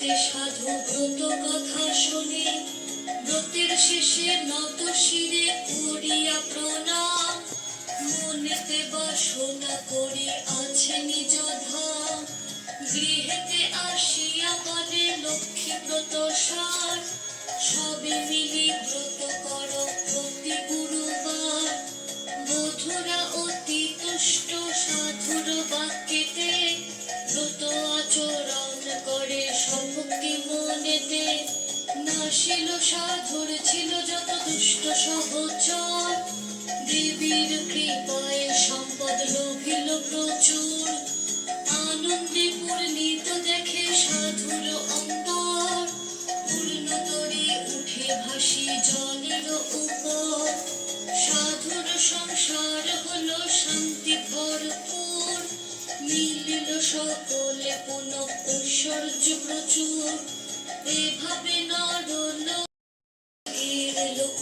ব্রতে সাধু ব্রত কথা শুনে, ব্রতের শেষে নত শিরে করিয়া প্রণাম। মনেতে বাসনা করি আছে নিজ ধাম। গৃহেতে আসিয়া বলে লক্ষ্মী ব্রত সার। সবে মিলি ব্রত কর প্রতি গুরুবার। বধুরা অতি তুষ্ট সাধুর বাক্যেতে ব্রত আচরণ নাশিল সাধুর, ছিল যত দুষ্ট সহচর। দেবীর কৃপায় সম্পদ লোভিল প্রচুর। আনন্দে পূর্ণিত দেখে সাধুর অন্তর। পূর্ণতরে উঠে ভাসি জলের উপর। সাধুর সংসার হলো শান্তি ভরপুর। মিলিল সকলে পুনঃ ঐশ্বর্য প্রচুর।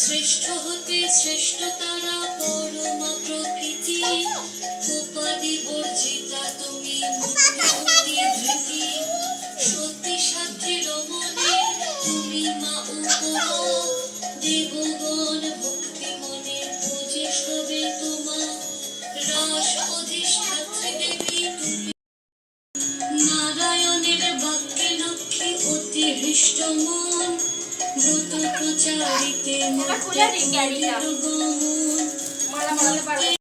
শ্রেষ্ঠ হতে শ্রেষ্ঠ তারা নারায়ণের বাক্যে লক্ষ্মী অতি হৃষ্ট মন ব্রত প্রচারিতে। গমন